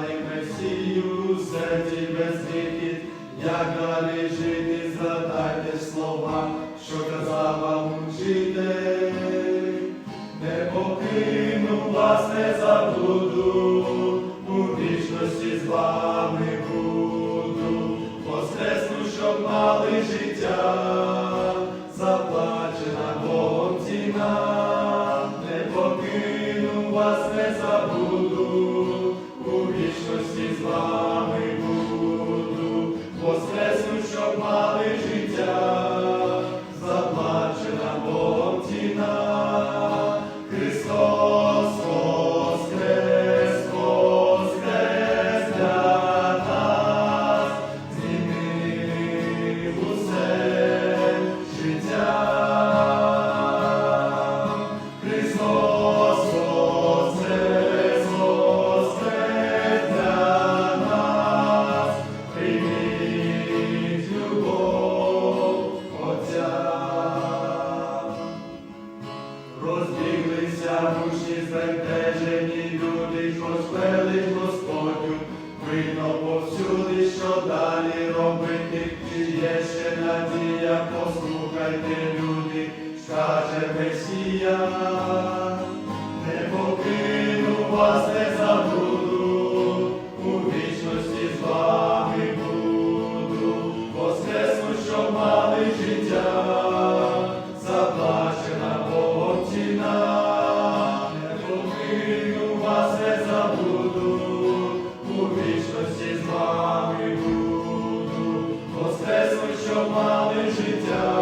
не всію серці без вихід, як далі жити, згадайте слова, що казав вам не покину вас, не забуду, у вічності з вами буду, воскресну, щоб мали життя, заплачена Богом ціна. Далі робити, чи є ще надія, послухайте, люди, скаже Месія, не покину вас, життя,